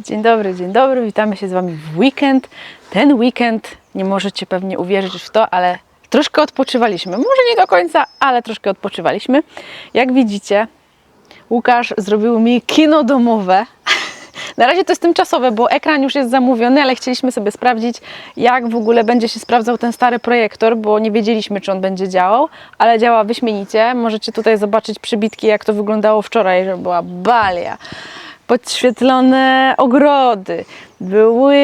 Dzień dobry, dzień dobry. Witamy się z Wami w weekend. Ten weekend, nie możecie pewnie uwierzyć w to, ale troszkę odpoczywaliśmy. Może nie do końca, ale troszkę odpoczywaliśmy. Jak widzicie, Łukasz zrobił mi kino domowe. Na razie to jest tymczasowe, bo ekran już jest zamówiony, ale chcieliśmy sobie sprawdzić, jak w ogóle będzie się sprawdzał ten stary projektor, bo nie wiedzieliśmy, czy on będzie działał, ale działa wyśmienicie. Możecie tutaj zobaczyć przybitki, jak to wyglądało wczoraj, że była balia podświetlone ogrody, były,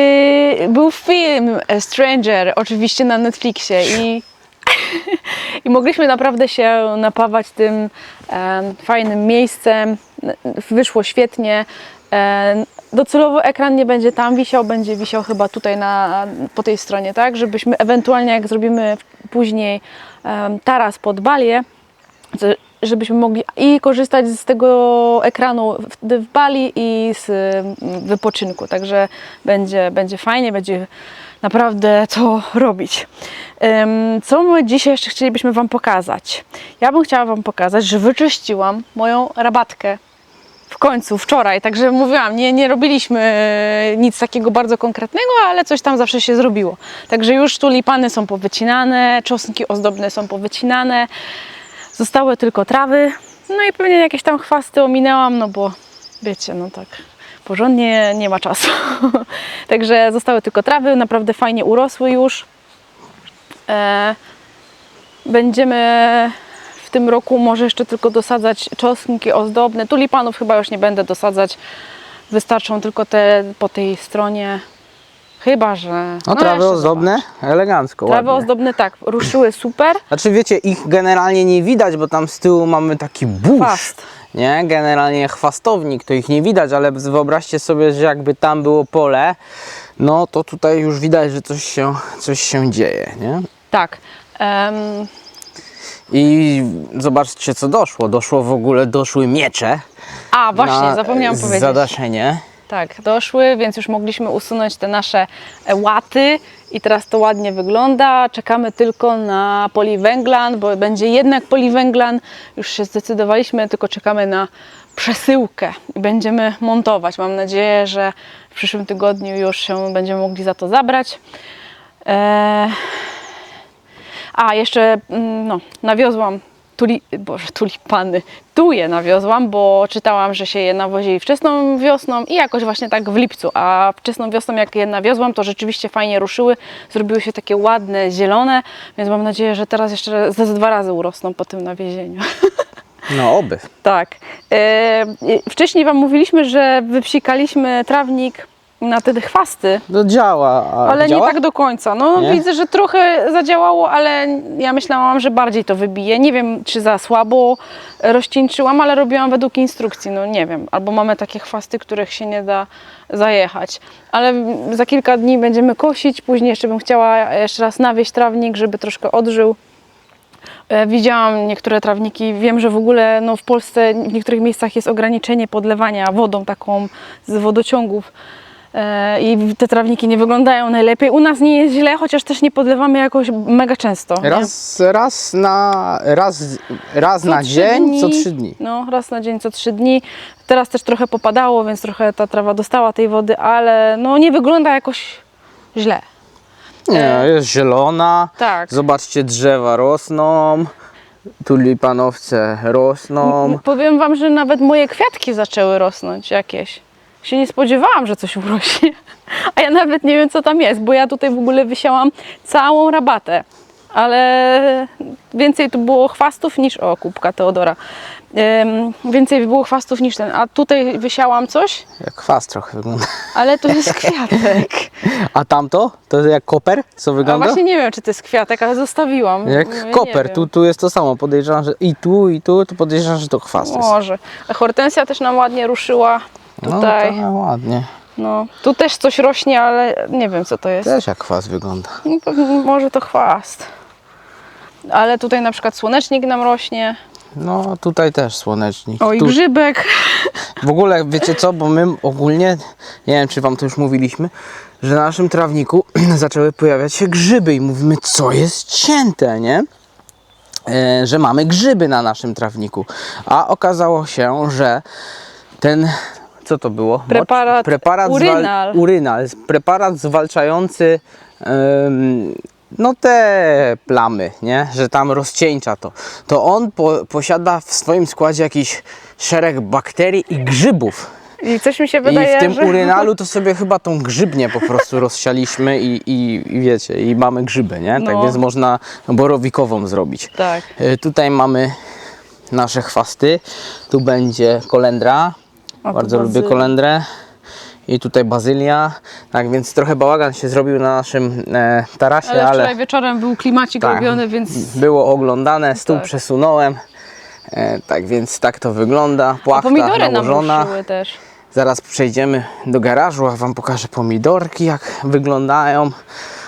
był film e, Stranger, oczywiście na Netflixie i, i mogliśmy naprawdę się napawać tym em, fajnym miejscem. Wyszło świetnie. Em, Docelowo ekran nie będzie tam wisiał, będzie wisiał chyba tutaj na, po tej stronie, tak? Żebyśmy ewentualnie, jak zrobimy później taras pod balię, żebyśmy mogli i korzystać z tego ekranu w, w Bali i z mm, wypoczynku. Także będzie, będzie fajnie, będzie naprawdę to robić. Co my dzisiaj jeszcze chcielibyśmy Wam pokazać? Ja bym chciała Wam pokazać, że wyczyściłam moją rabatkę w końcu, wczoraj. Także mówiłam, nie, nie robiliśmy nic takiego bardzo konkretnego, ale coś tam zawsze się zrobiło. Także już tulipany są powycinane, czosnki ozdobne są powycinane, zostały tylko trawy. No i pewnie jakieś tam chwasty ominęłam, no bo wiecie, no tak porządnie nie ma czasu. Także zostały tylko trawy, naprawdę fajnie urosły już. E, będziemy w tym roku może jeszcze tylko dosadzać czosnki ozdobne. Tulipanów chyba już nie będę dosadzać. Wystarczą tylko te po tej stronie. Chyba, że. No, trawy ozdobne, elegancko, zobacz. Trawy ładnie. ozdobne tak, ruszyły super. Znaczy wiecie, ich generalnie nie widać, bo tam z tyłu mamy taki burz. Chwast. Nie, generalnie chwastownik, to ich nie widać, ale wyobraźcie sobie, że jakby tam było pole, no to tutaj już widać, że coś się, coś się dzieje, nie? Tak. Em, I zobaczcie co doszło. Doszło w ogóle, doszły miecze. a właśnie, zapomniałam powiedzieć. Zadaszenie. Tak, doszły, więc już mogliśmy usunąć te nasze e, łaty i teraz to ładnie wygląda. Czekamy tylko na poliwęglan, bo będzie jednak poliwęglan. Już się zdecydowaliśmy, tylko czekamy na przesyłkę i będziemy montować. Mam nadzieję, że w przyszłym tygodniu już się będziemy mogli za to zabrać. Eee... A, jeszcze mm, no, nawiozłam tuli, boże, tulipany. Tu je nawiozłam, bo czytałam, że się je nawozili wczesną wiosną i jakoś właśnie tak w lipcu. A wczesną wiosną, jak je nawiozłam, to rzeczywiście fajnie ruszyły. Zrobiły się takie ładne, zielone, więc mam nadzieję, że teraz jeszcze ze dwa razy urosną po tym nawiezieniu. No oby. Tak. E, wcześniej Wam mówiliśmy, że wypsikaliśmy trawnik na te chwasty, To działa. A ale działa? nie tak do końca. No Nie? widzę, że trochę zadziałało, ale ja myślałam, że bardziej to wybije. Nie wiem, czy za słabo rozcieńczyłam, ale robiłam według instrukcji. No nie wiem. Albo mamy takie chwasty, których się nie da zajechać. Ale za kilka dni będziemy kosić. Później jeszcze bym chciała jeszcze raz nawieść trawnik, żeby troszkę odżył. E, Widziałam niektóre trawniki, wiem, że w ogóle no, w Polsce w niektórych miejscach jest ograniczenie podlewania wodą taką z wodociągów i te trawniki nie wyglądają najlepiej. U nas nie jest źle, chociaż też nie podlewamy jakoś mega często. nie? Raz, raz na, raz, raz Co na dzień, co dni. trzy dni. No, raz na dzień, co trzy dni. Teraz też trochę popadało, więc trochę ta trawa dostała tej wody, ale no nie wygląda jakoś źle. Nie, jest zielona. Tak. Zobaczcie, drzewa rosną, tulipanowce rosną. Powiem Wam, że nawet moje kwiatki zaczęły rosnąć jakieś. Się nie spodziewałam, że coś urośnie. A ja nawet nie wiem, co tam jest, bo ja tutaj w ogóle wysiałam całą rabatę. Ale więcej tu było chwastów niż. O, kubka Teodora. Ym, więcej było chwastów niż ten. A tutaj wysiałam coś, Jak kwas trochę wygląda. ale to jest kwiatek. A tamto? To jak koper? Co A wygląda? właśnie nie wiem, czy to jest kwiatek, ale zostawiłam. Ja Jak koper. Tu, tu jest to samo. Podejrzewam, że i tu, i tu, to podejrzewam, że to jest. Może. A hortensja też nam ładnie ruszyła. Tutaj. No, to ładnie. No, tu też coś rośnie, ale nie wiem co to jest. Też jak kwas wygląda. No, pewnie może to chwast. Ale tutaj na przykład słonecznik nam rośnie. No tutaj też słonecznik. O i tu, grzybek. w ogóle wiecie co, bo my ogólnie, nie wiem czy wam to już mówiliśmy, że na naszym trawniku zaczęły pojawiać się grzyby i mówimy, co jest cięte, nie? E, że mamy grzyby na naszym trawniku. A okazało się, że ten co to było? Mocz? Preparat urynal. urynal. Preparat zwalczający no te plamy, nie? Że tam rozcieńcza to. To on po, posiada w swoim składzie jakiś szereg bakterii i grzybów. I coś mi się wydaje, I w tym że... urynalu to sobie chyba tą grzybnię po prostu rozsialiśmy i, i, i wiecie, i mamy grzyby, nie? Tak No. więc można borowikową zrobić. Tak. E, Tutaj mamy nasze chwasty. Tu będzie kolendra. A Bardzo lubię kolendrę. I tutaj bazylia. Tak więc trochę bałagan się zrobił na naszym e, tarasie, Ale ale, wczoraj wieczorem był klimacik Tak. robiony, więc było oglądane, stół Tak. przesunąłem. E, tak więc tak to wygląda. Płachta pomidory nam nałożona. też. Zaraz przejdziemy do garażu, a Wam pokażę pomidorki, jak wyglądają.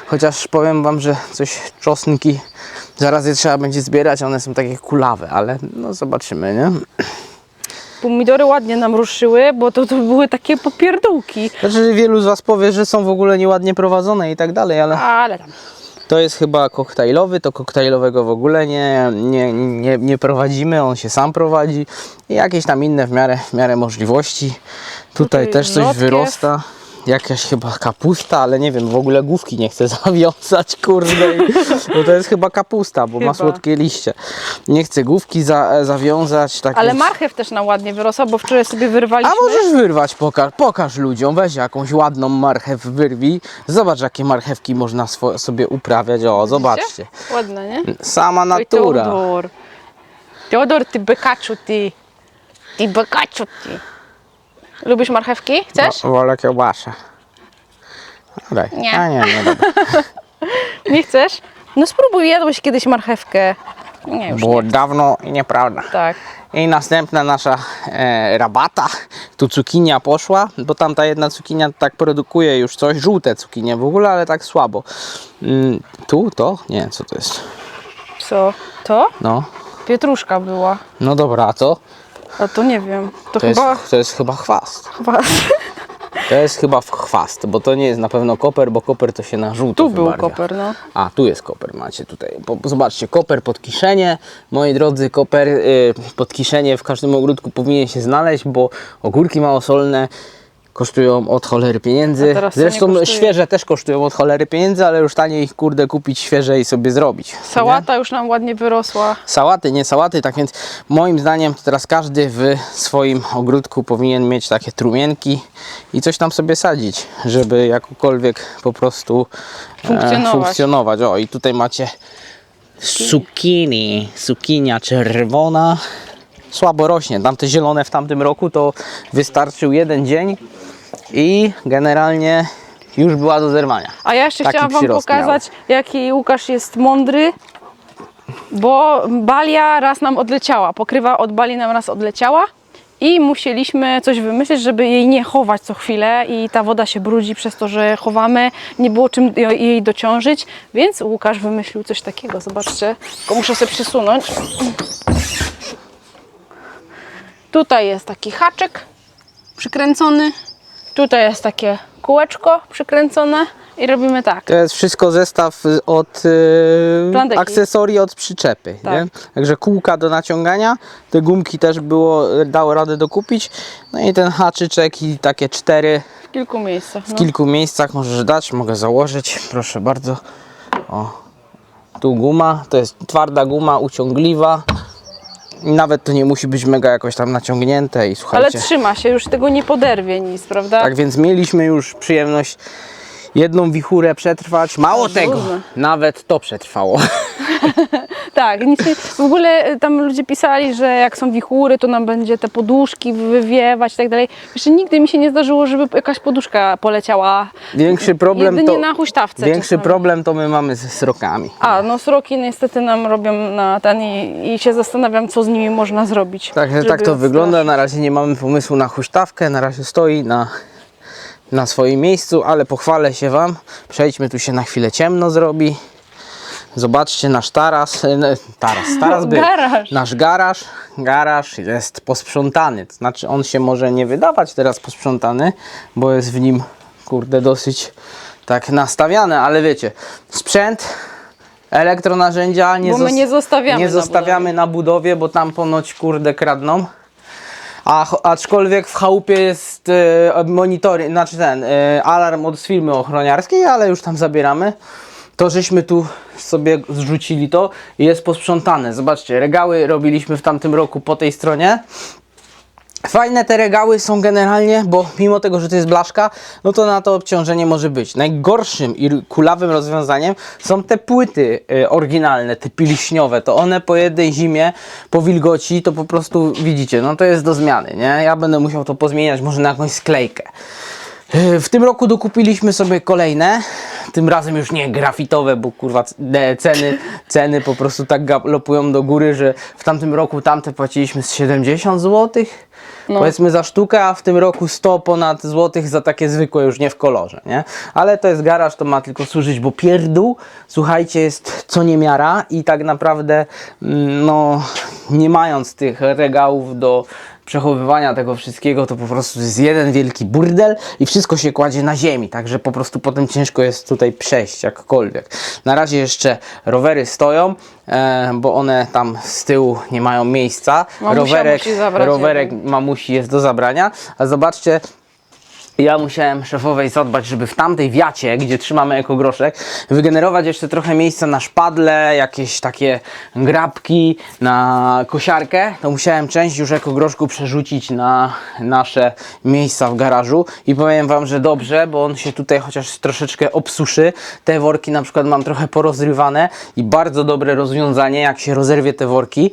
Chociaż powiem Wam, że coś czosnki zaraz je trzeba będzie zbierać, one są takie kulawe, ale no zobaczymy, nie? Pomidory ładnie nam ruszyły, bo to, to były takie popierdółki. Znaczy wielu z Was powie, że są w ogóle nieładnie prowadzone i tak dalej, ale Ale tam. to jest chyba koktajlowy, to koktajlowego w ogóle nie, nie, nie, nie prowadzimy, on się sam prowadzi. I jakieś tam inne w miarę, w miarę możliwości. Tutaj, Tutaj też coś rzodkiew. wyrosta. Jakaś chyba kapusta, ale nie wiem, w ogóle główki nie chcę zawiązać, kurde. Bo to jest chyba kapusta, bo ma Chyba. słodkie liście. Nie chcę główki za, zawiązać. Tak Ale więc- marchew też nam ładnie wyrosła, bo wczoraj sobie A wyrwaliśmy. możesz wyrwać, pokaż, pokaż ludziom, weź jakąś ładną marchew, wyrwij. Zobacz, jakie marchewki można swo- sobie uprawiać. O, zobaczcie. Ładne, nie? Sama Oj, natura. Teodor. Teodor, ty bekaczu, ty. Ty bekaczu, ty. Lubisz marchewki? Chcesz? Wo- Wolę kiełbaszę. No Daj. Nie. A nie, nie dobra. Nie chcesz? No spróbuj, jadłeś kiedyś marchewkę. Nie, już Było nie. dawno i nieprawda. Tak. I następna nasza e, rabata. Tu cukinia poszła, bo tamta jedna cukinia tak produkuje już coś. Żółte cukinie w ogóle, ale tak słabo. Mm, tu, to? Nie, co to jest? Co? To? No. Pietruszka była. No dobra, a co? A to nie wiem. To, To jest, chyba... to jest chyba chwast. chyba... To jest chyba w- chwast, bo to nie jest na pewno koper, bo koper to się na żółto Tu był wybarwia. koper, no. A, tu jest koper, macie tutaj. Po, zobaczcie, koper pod kiszenie. Moi drodzy, koper y, pod kiszenie w każdym ogródku powinien się znaleźć, bo ogórki małosolne kosztują od cholery pieniędzy. Zresztą nie świeże też kosztują od cholery pieniędzy, ale już taniej ich kurde kupić świeże i sobie zrobić. nie? Sałata już nam ładnie wyrosła. Sałaty, nie sałaty, tak więc moim zdaniem teraz każdy w swoim ogródku powinien mieć takie trumienki i coś tam sobie sadzić, żeby jakokolwiek po prostu e, Funkcjonować. funkcjonować. O i tutaj macie zucchini, zucchinia czerwona. Słabo rośnie. Tamte zielone w tamtym roku to wystarczył jeden dzień i generalnie już była do zerwania. A ja jeszcze Taki chciałam Wam przyrost pokazać, jaki Łukasz jest mądry, bo balia raz nam odleciała. Pokrywa od bali nam raz odleciała i musieliśmy coś wymyślić, żeby jej nie chować co chwilę i ta woda się brudzi przez to, że chowamy. Nie było czym jej dociążyć, więc Łukasz wymyślił coś takiego. Zobaczcie, tylko muszę sobie przesunąć. Tutaj jest taki haczyk przykręcony. Tutaj jest takie kółeczko przykręcone i robimy tak. To jest wszystko zestaw y, od yy, akcesorii od przyczepy. Tak. Także kółka do naciągania, te gumki też było, dało radę dokupić. No i ten haczyczek i takie cztery W kilku miejscach. w No. kilku miejscach możesz dać, mogę założyć, proszę bardzo. O, tu guma, to jest twarda guma, uciągliwa. Nawet to nie musi być mega jakoś tam naciągnięte i Ale słuchajcie. trzyma się, już tego nie poderwie nic, prawda? Tak więc mieliśmy już przyjemność jedną wichurę przetrwać. Mało tego, nawet to przetrwało. Tak, nic nie, w ogóle y, tam ludzie pisali, że jak są wichury, to nam będzie te poduszki wywiewać i tak dalej. Jeszcze nigdy mi się nie zdarzyło, żeby jakaś poduszka poleciała. Większy problem Jedynie to. na huśtawce Większy problem to my mamy ze srokami. A, no sroki niestety nam robią na ten i, i się zastanawiam, co z nimi można zrobić. Także tak to wygląda. Na razie nie mamy pomysłu na huśtawkę. Na razie stoi na, na swoim miejscu, ale pochwalę się Wam. Przejdźmy, tu się na chwilę ciemno zrobi. Zobaczcie nasz taras. ne, Taras, taras był. Garaż. Nasz garaż. Garaż jest posprzątany. To znaczy on się może nie wydawać teraz posprzątany, bo jest w nim kurde dosyć tak nastawiane, ale wiecie, sprzęt, elektronarzędzia nie, Bo my nie zostawiamy nie na zostawiamy na budowie, bo tam ponoć kurde kradną. A, aczkolwiek w chałupie jest monitoring, znaczy ten, e, alarm od firmy ochroniarskiej, ale już tam zabieramy. To żeśmy tu sobie zrzucili to i jest posprzątane. Zobaczcie, regały robiliśmy w tamtym roku po tej stronie. Fajne te regały są generalnie, bo mimo tego, że to jest blaszka, no to na to obciążenie może być. Najgorszym i kulawym rozwiązaniem są te płyty y, oryginalne, te pilśniowe. To one po jednej zimie, po wilgoci, to po prostu widzicie, no to jest do zmiany, nie? Ja będę musiał to pozmieniać może na jakąś sklejkę. Y, W tym roku dokupiliśmy sobie kolejne, tym razem już nie grafitowe, bo kurwa ceny, ceny po prostu tak galopują do góry, że w tamtym roku tamte płaciliśmy z 70 zł, powiedzmy za sztukę, a w tym roku 100 ponad złotych za takie zwykłe, już nie w kolorze, nie? Ale to jest garaż, to ma tylko służyć, bo pierdół, słuchajcie, jest co niemiara i tak naprawdę, mm, no, nie mając tych regałów do przechowywania tego wszystkiego to po prostu jest jeden wielki burdel i wszystko się kładzie na ziemi, także po prostu potem ciężko jest tutaj przejść jakkolwiek. Na razie jeszcze rowery stoją, e, bo one tam z tyłu nie mają miejsca. Mamusia rowerek musi zabrać rowerek jeden. mamusi jest do zabrania, a zobaczcie ja musiałem szefowej zadbać, żeby w tamtej wiacie, gdzie trzymamy ekogroszek, wygenerować jeszcze trochę miejsca na szpadle, jakieś takie grabki, na kosiarkę. To musiałem część już ekogroszku przerzucić na nasze miejsca w garażu i powiem Wam, że dobrze, bo on się tutaj chociaż troszeczkę obsuszy. Te worki na przykład mam trochę porozrywane i bardzo dobre rozwiązanie, jak się rozerwie te worki,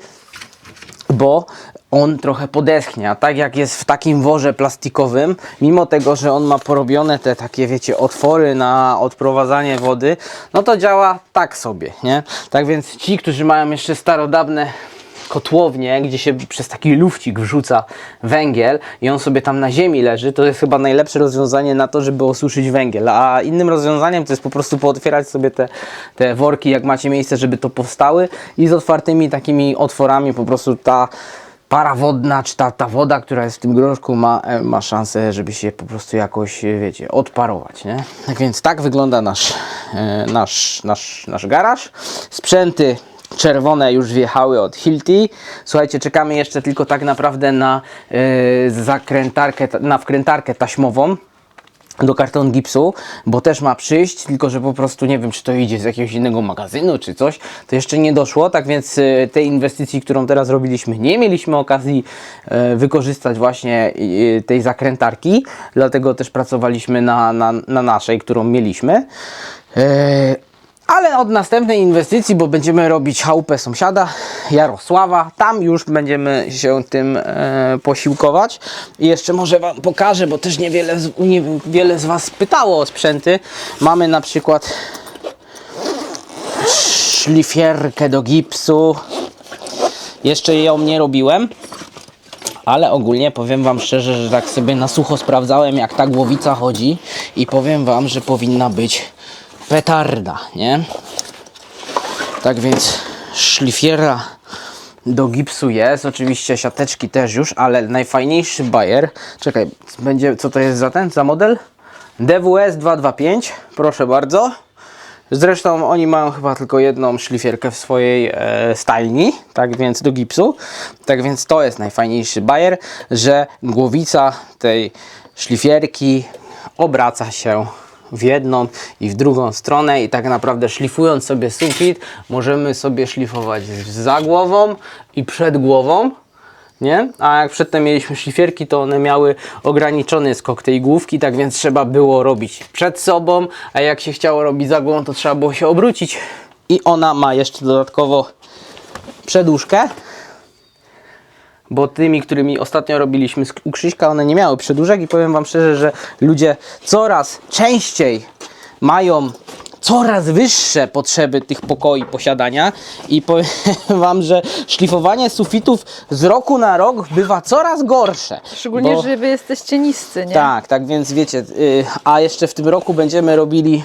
bo on trochę podeschnie, a tak jak jest w takim worze plastikowym, mimo tego, że on ma porobione te takie, wiecie, otwory na odprowadzanie wody, no to działa tak sobie, nie? Tak więc ci, którzy mają jeszcze starodawne kotłownie, gdzie się przez taki lufcik wrzuca węgiel i on sobie tam na ziemi leży, to jest chyba najlepsze rozwiązanie na to, żeby osuszyć węgiel. A innym rozwiązaniem to jest po prostu pootwierać sobie te, te worki, jak macie miejsce, żeby to powstały i z otwartymi takimi otworami po prostu ta para wodna, czy ta, ta woda, która jest w tym groszku ma, e, ma szansę, żeby się po prostu jakoś, e, wiecie, odparować, nie? Tak więc tak wygląda nasz, e, nasz, nasz, nasz garaż. Sprzęty czerwone już wjechały od Hilti. Słuchajcie, czekamy jeszcze tylko tak naprawdę na e, zakrętarkę, ta- na wkrętarkę taśmową do karton gipsu, bo też ma przyjść, tylko że po prostu nie wiem, czy to idzie z jakiegoś innego magazynu, czy coś, to jeszcze nie doszło, tak więc e, tej inwestycji, którą teraz robiliśmy, nie mieliśmy okazji e, wykorzystać właśnie e, tej zakrętarki, dlatego też pracowaliśmy na, na, na naszej, którą mieliśmy. Ale od następnej inwestycji, bo będziemy robić chałupę sąsiada Jarosława, tam już będziemy się tym e, posiłkować. I jeszcze może Wam pokażę, bo też niewiele z, nie, wiele z Was pytało o sprzęty. Mamy na przykład szlifierkę do gipsu. Jeszcze ją nie robiłem. Ale ogólnie powiem Wam szczerze, że tak sobie na sucho sprawdzałem, jak ta głowica chodzi, i powiem Wam, że powinna być petarda, nie? Tak więc szlifiera do gipsu jest, oczywiście siateczki też już, ale najfajniejszy bajer, czekaj, będzie, co to jest za ten, za model? DWS 225, proszę bardzo. Zresztą oni mają chyba tylko jedną szlifierkę w swojej e, stajni, tak więc do gipsu. Tak więc to jest najfajniejszy bajer, że głowica tej szlifierki obraca się w jedną i w drugą stronę i tak naprawdę szlifując sobie sufit możemy sobie szlifować za głową i przed głową nie? A jak przedtem mieliśmy szlifierki, to one miały ograniczony skok tej główki, tak więc trzeba było robić przed sobą, a jak się chciało robić za głową, to trzeba było się obrócić. I ona ma jeszcze dodatkowo przedłużkę, bo tymi, którymi ostatnio robiliśmy u Krzyśka, one nie miały przedłużek i powiem Wam szczerze, że ludzie coraz częściej mają coraz wyższe potrzeby tych pokoi posiadania i powiem Wam, że szlifowanie sufitów z roku na rok bywa coraz gorsze. Szczególnie, bo- że wy jesteście niscy, nie? tak, tak więc wiecie, y, a jeszcze w tym roku będziemy robili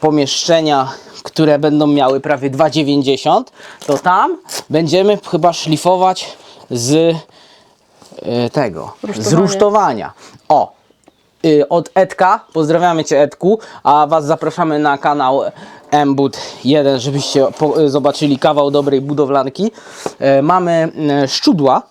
pomieszczenia, które będą miały prawie 2,90, to tam będziemy chyba szlifować z e, tego, z Rusztowania. O, y, od Edka, pozdrawiamy Cię Edku, a Was zapraszamy na kanał Mbud 1, żebyście zobaczyli kawał dobrej budowlanki. E, mamy e, szczudła,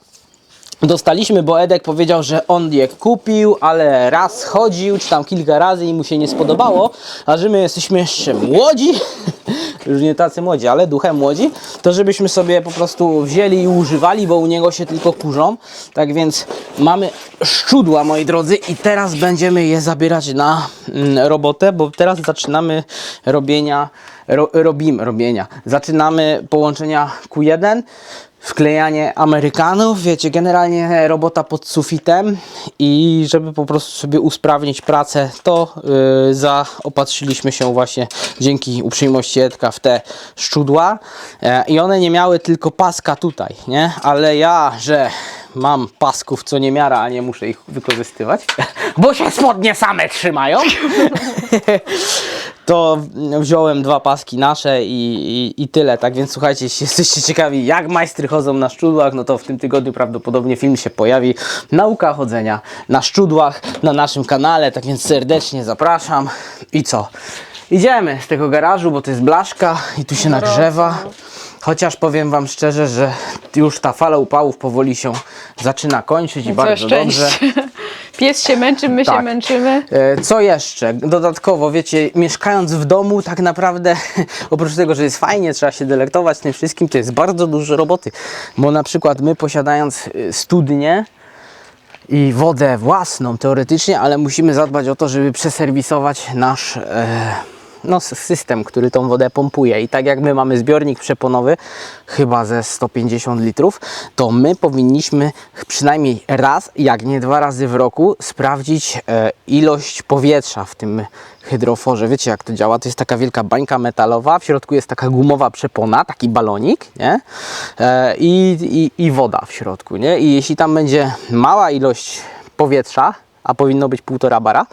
dostaliśmy, bo Edek powiedział, że on je kupił, ale raz chodził, czy tam kilka razy i mu się nie spodobało, a że my jesteśmy jeszcze młodzi, już nie tacy młodzi, ale duchem młodzi, to żebyśmy sobie po prostu wzięli i używali, bo u niego się tylko kurzą. Tak więc mamy szczudła, moi drodzy, i teraz będziemy je zabierać na mm, robotę, bo teraz zaczynamy robienia, ro, robimy robienia, zaczynamy połączenia Q1, wklejanie Amerykanów, wiecie, generalnie robota pod sufitem i żeby po prostu sobie usprawnić pracę, to yy, zaopatrzyliśmy się właśnie dzięki uprzejmości Edka w te szczudła e, i one nie miały tylko paska tutaj, nie? Ale ja, że mam pasków co niemiara, a nie muszę ich wykorzystywać, bo się spodnie same trzymają, to wziąłem dwa paski nasze i, i, i tyle. Tak więc słuchajcie, jeśli jesteście ciekawi, jak majstry chodzą na szczudłach, no to w tym tygodniu prawdopodobnie film się pojawi. Nauka chodzenia na szczudłach na naszym kanale, tak więc serdecznie zapraszam. I co? Idziemy z tego garażu, bo to jest blaszka i tu się nagrzewa. Chociaż powiem Wam szczerze, że już ta fala upałów powoli się zaczyna kończyć i bardzo Całe dobrze. szczęście. Pies się męczy, my Tak. się męczymy. E, Co jeszcze? Dodatkowo, wiecie, mieszkając w domu, tak naprawdę, oprócz tego, że jest fajnie, trzeba się delektować tym wszystkim, to jest bardzo dużo roboty. Bo na przykład my posiadając y, studnię i wodę własną teoretycznie, ale musimy zadbać o to, żeby przeserwisować nasz e, no, system, który tą wodę pompuje. I tak jak my mamy zbiornik przeponowy, chyba ze 150 litrów, to my powinniśmy przynajmniej raz, jak nie dwa razy w roku sprawdzić e, ilość powietrza w tym hydroforze. Wiecie jak to działa? To jest taka wielka bańka metalowa, w środku jest taka gumowa przepona, taki balonik, nie? E, i, i, I woda w środku, nie? I jeśli tam będzie mała ilość powietrza, a powinno być półtora bara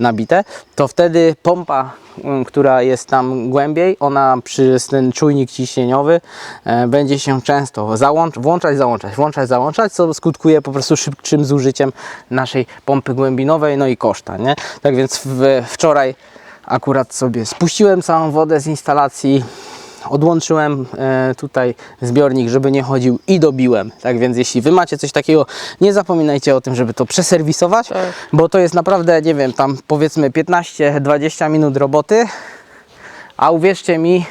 nabite, to wtedy pompa, mm, która jest tam głębiej, ona przez ten czujnik ciśnieniowy e, będzie się często załącz, włączać, załączać, włączać, załączać, co skutkuje po prostu szybszym zużyciem naszej pompy głębinowej, no i koszta, nie? Tak więc w, wczoraj akurat sobie spuściłem całą wodę z instalacji, odłączyłem e, tutaj zbiornik, żeby nie chodził i dobiłem. Tak więc jeśli Wy macie coś takiego, nie zapominajcie o tym, żeby to przeserwisować, Tak. bo to jest naprawdę, nie wiem, tam powiedzmy 15-20 minut roboty, a uwierzcie mi,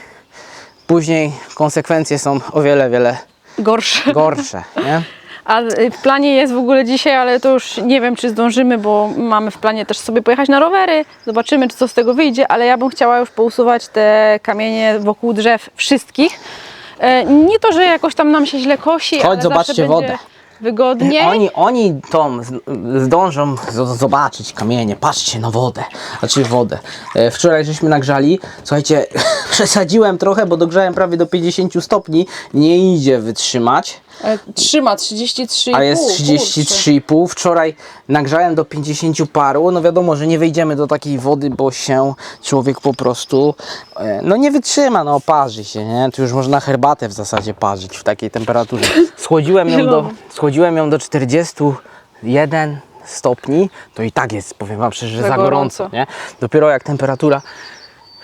później konsekwencje są o wiele, wiele Gorsze. gorsze, nie? A y, w planie jest w ogóle dzisiaj, ale to już nie wiem, czy zdążymy, bo mamy w planie też sobie pojechać na rowery. Zobaczymy, czy co z tego wyjdzie, ale ja bym chciała już pousuwać te kamienie wokół drzew wszystkich. E, Nie to, że jakoś tam nam się źle kosi, Chodź, ale zobaczcie wodę. wygodniej. Oni, oni tą zdążą zobaczyć kamienie, patrzcie na wodę, znaczy wodę. E, Wczoraj żeśmy nagrzali, słuchajcie, przesadziłem trochę, bo dogrzałem prawie do 50 stopni, nie idzie wytrzymać. E, Trzyma 33,5. A jest kurczę. 33,5. Wczoraj nagrzałem do 50 paru. No wiadomo, że nie wejdziemy do takiej wody, bo się człowiek po prostu e, no nie wytrzyma, no parzy się, nie? Tu już można herbatę w zasadzie parzyć w takiej temperaturze. Schłodziłem ją do, schłodziłem ją do 41 stopni, to i tak jest, powiem wam szczerze, Za za gorąco, gorąco. nie? Dopiero jak temperatura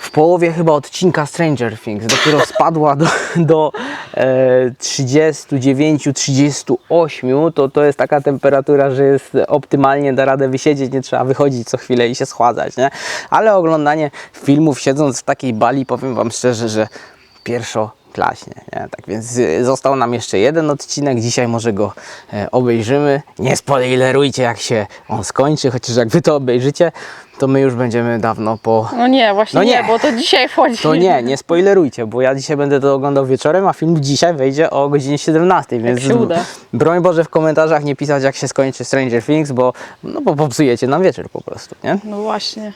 w połowie chyba odcinka Stranger Things dopiero spadła do, do e, 39-38, to to jest taka temperatura, że jest optymalnie, da radę wysiedzieć, nie trzeba wychodzić co chwilę i się schładzać, nie? Ale oglądanie filmów siedząc w takiej bali, powiem Wam szczerze, że pierwszo klaśnie, nie? Tak więc y, został nam jeszcze jeden odcinek, dzisiaj może go e, obejrzymy. Nie spoilerujcie jak się on skończy, chociaż jak Wy to obejrzycie, to my już będziemy dawno po, No nie, właśnie No nie. nie. bo to dzisiaj wchodzi. to nie, nie spoilerujcie, bo ja dzisiaj będę to oglądał wieczorem, a film dzisiaj wejdzie o godzinie 17, więc się uda. broń Boże w komentarzach nie pisać jak się skończy Stranger Things, bo, no, bo popsujecie nam wieczór po prostu, nie? No właśnie.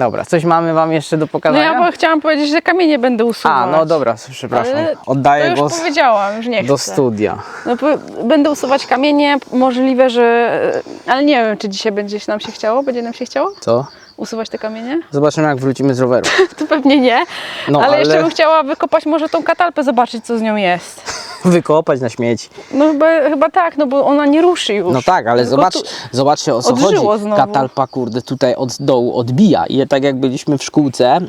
Dobra, coś mamy Wam jeszcze do No pokazania? ja bo chciałam powiedzieć, że kamienie będę usuwać. a, no dobra, przepraszam, Ale oddaję to już głos powiedziałam, już nie do chcę. studia. No, po- będę usuwać kamienie, możliwe, że... Ale nie wiem, czy dzisiaj będzie nam się chciało, będzie nam się chciało Co? usuwać te kamienie? Zobaczymy jak wrócimy z roweru. To pewnie nie, No, ale, ale- jeszcze bym chciała wykopać może tą katalpę, zobaczyć co z nią jest. Wykopać na śmieci. No chyba, chyba tak, no bo ona nie ruszy już. No tak, ale Tylko zobacz, tu- zobaczcie o co odżyło chodzi. znowu. Katalpa, kurde, tutaj od dołu odbija. I tak jak byliśmy w szkółce mm,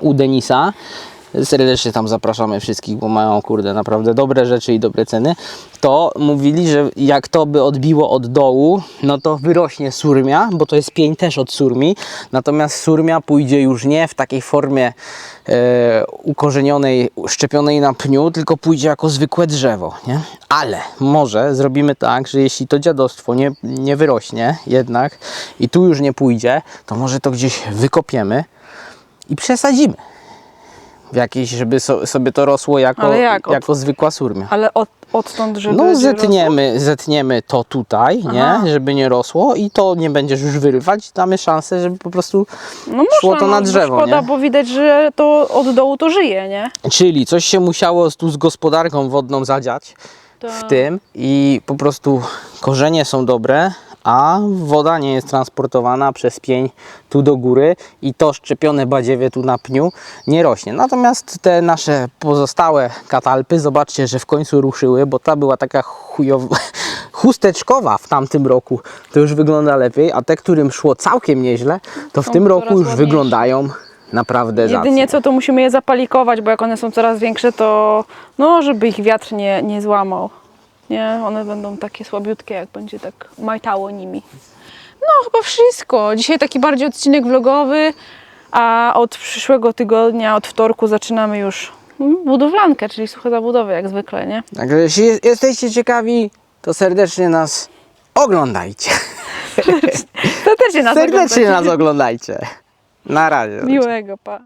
u Denisa, serdecznie tam zapraszamy wszystkich, bo mają kurde naprawdę dobre rzeczy i dobre ceny, to mówili, że jak to by odbiło od dołu, no to wyrośnie surmia, bo to jest pień też od surmi, natomiast surmia pójdzie już nie w takiej formie e, ukorzenionej, szczepionej na pniu, tylko pójdzie jako zwykłe drzewo, nie? Ale może zrobimy tak, że jeśli to dziadostwo nie, nie wyrośnie jednak i tu już nie pójdzie, to może to gdzieś wykopiemy i przesadzimy. W żeby so, sobie to rosło jako, jak? Od- jako zwykła surmia. Ale od, odtąd, żeby... No zetniemy, zetniemy to tutaj, Aha. nie? Żeby nie rosło i to nie będziesz już wyrywać. Damy szansę, żeby po prostu? No szło można, to na no, drzewo, Szkoda, nie? bo widać, że to od dołu to żyje, nie? Czyli coś się musiało tu z gospodarką wodną zadziać To... w tym i po prostu korzenie są dobre, a woda nie jest transportowana przez pień tu do góry i to szczepione badziewie tu na pniu nie rośnie. Natomiast te nasze pozostałe katalpy, zobaczcie, że w końcu ruszyły, bo ta była taka chujowa, chusteczkowa w tamtym roku, to już wygląda lepiej, a te, którym szło całkiem nieźle, to w Są tym roku już ładniejsze. wyglądają naprawdę zacnie. Jedynie co, to musimy je zapalikować, bo jak one są coraz większe, to no, żeby ich wiatr nie, nie złamał. Nie, one będą takie słabiutkie, jak będzie tak majtało nimi. No, chyba wszystko. Dzisiaj taki bardziej odcinek vlogowy, a od przyszłego tygodnia, od wtorku zaczynamy już mm, budowlankę, czyli suche zabudowy, jak zwykle, nie? Także jeśli je- jesteście ciekawi, to serdecznie nas oglądajcie. Serdecznie nas Serdecznie oglądacie. nas oglądajcie. Na razie. Miłego, pa.